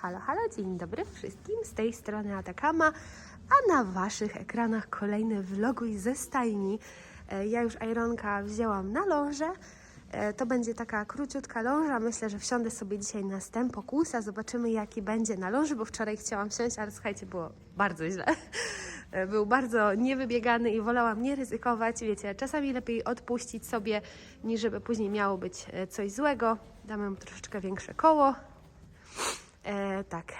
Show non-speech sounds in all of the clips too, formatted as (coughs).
Halo, halo, dzień dobry wszystkim. Z tej strony Atakama, a na waszych ekranach kolejny vloguj ze stajni. E, Ja już Ironka wzięłam na lążę. E, To będzie taka króciutka ląża. Myślę, że wsiądę sobie dzisiaj na stęp pokusa. Zobaczymy, jaki będzie na ląży, bo wczoraj chciałam wsiąść, ale słuchajcie, było bardzo źle. E, Był bardzo niewybiegany i wolałam nie ryzykować. Wiecie, czasami lepiej odpuścić sobie, niż żeby później miało być coś złego. Damy mu troszeczkę większe koło. E, tak.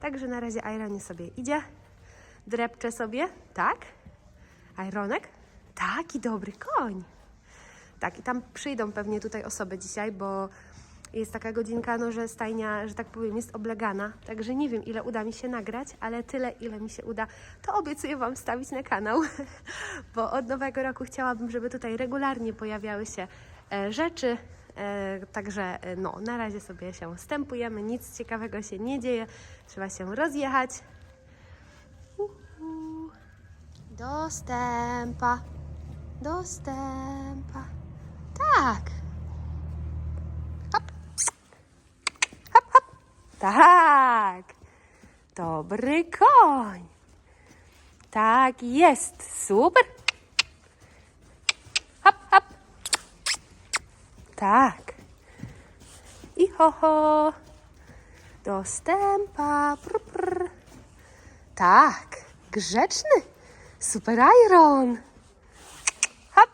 Także na razie Ironie sobie idzie. Drepcze sobie, tak? Ironek? Taki dobry koń. Tak, i tam przyjdą pewnie tutaj osoby dzisiaj, bo jest taka godzinka, no, że stajnia, że tak powiem, jest oblegana. Także nie wiem, ile uda mi się nagrać, ale tyle, ile mi się uda, to obiecuję Wam wstawić na kanał, (laughs) bo od nowego roku chciałabym, żeby tutaj regularnie pojawiały się e, rzeczy. E, także e, no, na razie sobie się stępujemy, nic ciekawego się nie dzieje, trzeba się rozjechać. Uhu. Dostępa, dostępa. Tak. Hop. Hop, hop. Tak. Dobry koń. Tak jest. Super. Hop, hop. Tak. I ho, ho. Dostępa. Prr, prr. Tak. Grzeczny. Super Iron. Hop.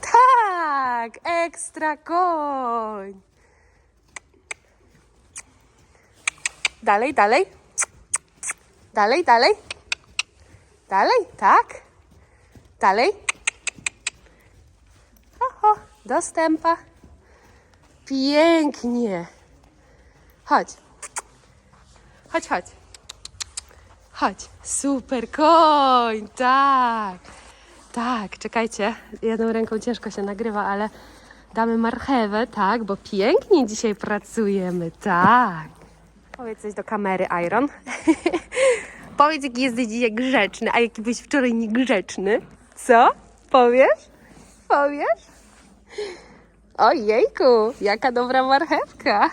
Tak, ekstra koń. Dalej, dalej. Dalej, dalej. Dalej, tak. Dalej. Dostępa. Pięknie. Chodź. Chodź, chodź. Chodź. Super koń, tak. Tak, czekajcie. Jedną ręką ciężko się nagrywa, ale damy marchewę, tak, bo pięknie dzisiaj pracujemy, tak. Powiedz coś do kamery, Iron. (laughs) Powiedz, jaki jesteś dzisiaj grzeczny, a jaki byłeś wczoraj niegrzeczny. Co? Powiesz? Powiesz? Ojejku, jaka dobra marchewka.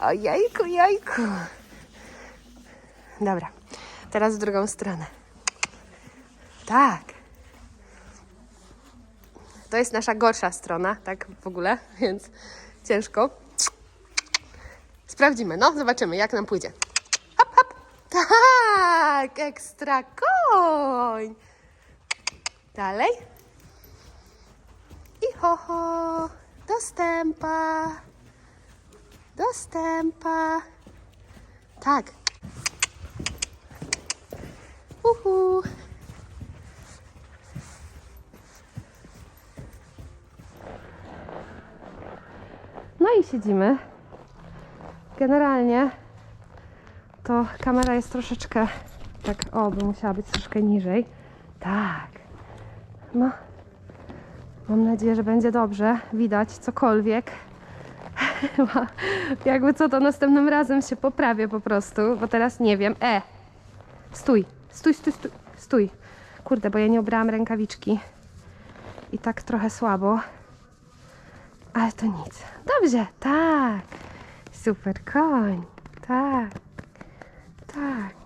Ojejku, jejku. Dobra, teraz w drugą stronę. Tak. To jest nasza gorsza strona, tak w ogóle, (laughs) więc ciężko. Sprawdzimy, no, zobaczymy, jak nam pójdzie. Hop, hop. Tak, ekstra koń. Dalej. Ho, ho. Dostępa. Dostępa. Tak. Uhu. No i siedzimy. Generalnie to kamera jest troszeczkę tak, o, by musiała być troszkę niżej. Tak. No. Mam nadzieję, że będzie dobrze. Widać cokolwiek. (laughs) Jakby co, to następnym razem się poprawię po prostu, bo teraz nie wiem. E! Stój, stój, stój, stój, stój. Kurde, bo ja nie ubrałam rękawiczki. I tak trochę słabo. Ale to nic. Dobrze, tak. Super koń. Tak. Tak.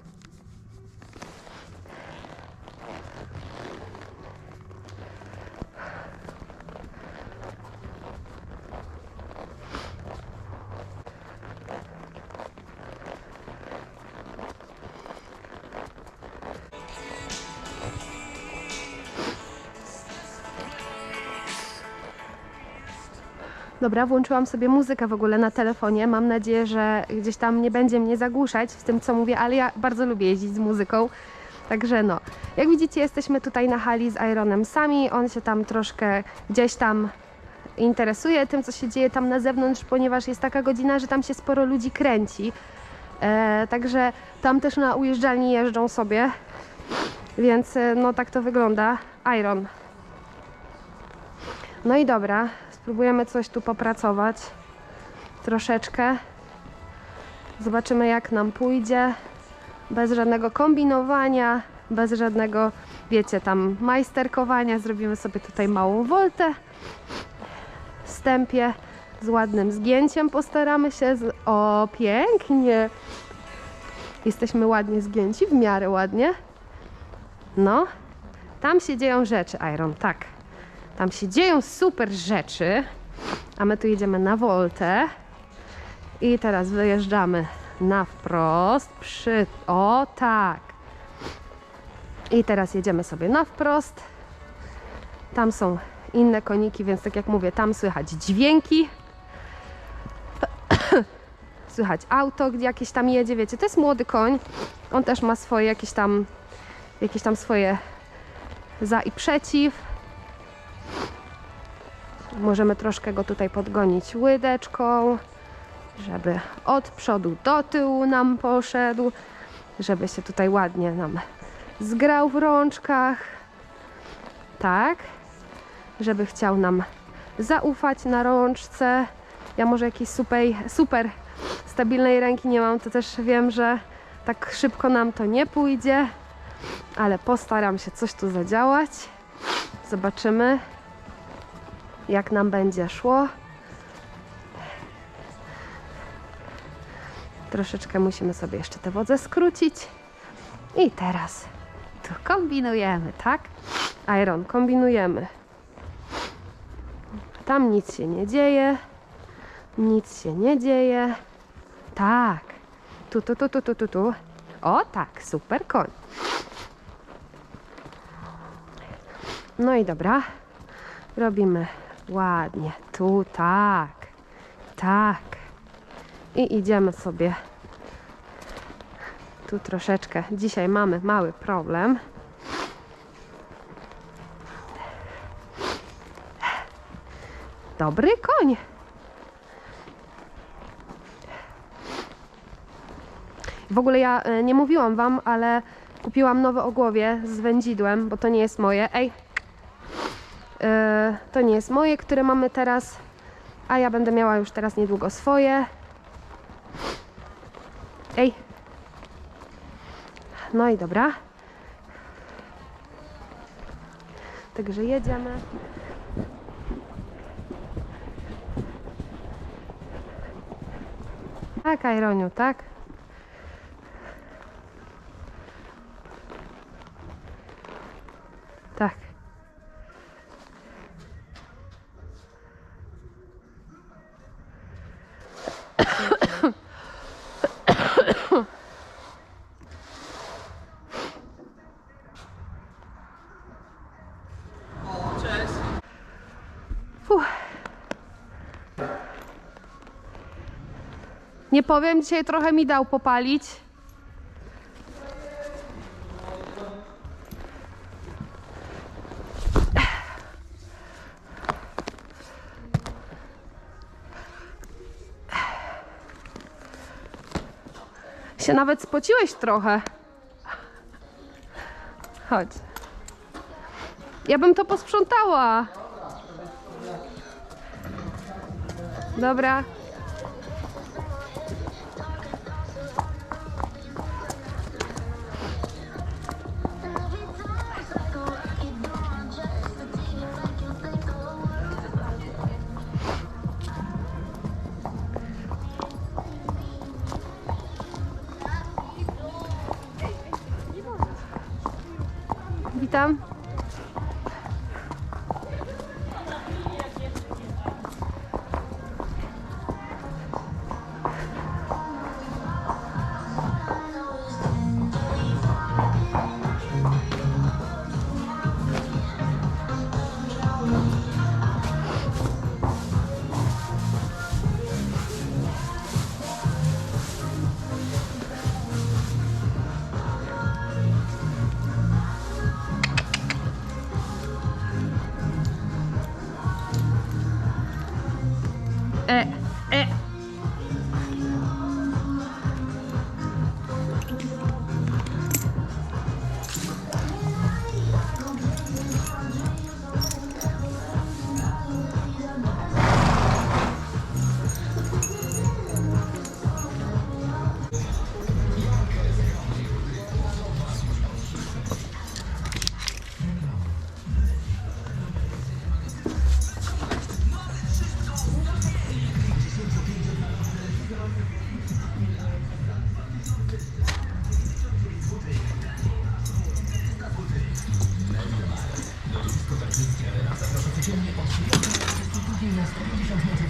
Dobra, włączyłam sobie muzykę w ogóle na telefonie. Mam nadzieję, że gdzieś tam nie będzie mnie zagłuszać w tym, co mówię, ale ja bardzo lubię jeździć z muzyką. Także no, jak widzicie, jesteśmy tutaj na hali z Ironem sami. On się tam troszkę gdzieś tam interesuje tym, co się dzieje tam na zewnątrz, ponieważ jest taka godzina, że tam się sporo ludzi kręci. E, także tam też na ujeżdżalni jeżdżą sobie. Więc e, no tak to wygląda. Iron. No i dobra, spróbujemy coś tu popracować. Troszeczkę. Zobaczymy jak nam pójdzie. Bez żadnego kombinowania, bez żadnego, wiecie, tam majsterkowania. Zrobimy sobie tutaj małą woltę. Wstępie. z ładnym zgięciem postaramy się. Z... O, pięknie. Jesteśmy ładnie zgięci, w miarę ładnie. No, tam się dzieją rzeczy, Iron, tak. Tam się dzieją super rzeczy. A my tu jedziemy na woltę. I teraz wyjeżdżamy na wprost. Przy... O, tak. I teraz jedziemy sobie na wprost. Tam są inne koniki, więc tak jak mówię, tam słychać dźwięki. (coughs) słychać auto, jakieś tam jedzie, wiecie, to jest młody koń. On też ma swoje jakieś tam jakieś tam swoje za i przeciw. Możemy troszkę go tutaj podgonić łydeczką, żeby od przodu do tyłu nam poszedł, żeby się tutaj ładnie nam zgrał w rączkach. Tak, żeby chciał nam zaufać na rączce. Ja może jakiejś super, super stabilnej ręki nie mam, to też wiem, że tak szybko nam to nie pójdzie, ale postaram się coś tu zadziałać. Zobaczymy, jak nam będzie szło. Troszeczkę musimy sobie jeszcze te wodze skrócić. I teraz tu kombinujemy, tak? Iron, kombinujemy. Tam nic się nie dzieje. Nic się nie dzieje. Tak. Tu, tu, tu, tu, tu, tu, tu. O tak, super koń. No i dobra. Robimy ładnie. Tu, tak. Tak. I idziemy sobie. Tu troszeczkę. Dzisiaj mamy mały problem. Dobry koń. W ogóle ja e, nie mówiłam wam, ale kupiłam nowe ogłowie z wędzidłem, bo to nie jest moje. Ej, to nie jest moje, które mamy teraz, a ja będę miała już teraz niedługo swoje. Ej. No i dobra. Także jedziemy. Tak, Ironiu, tak? Tak. Nie powiem, dzisiaj trochę mi dał popalić. Się nawet spociłeś trochę. Chodź. Ja bym to posprzątała. Dobra. Witam. eh, eh. Dziennie od 9 do 22 na 150 metrów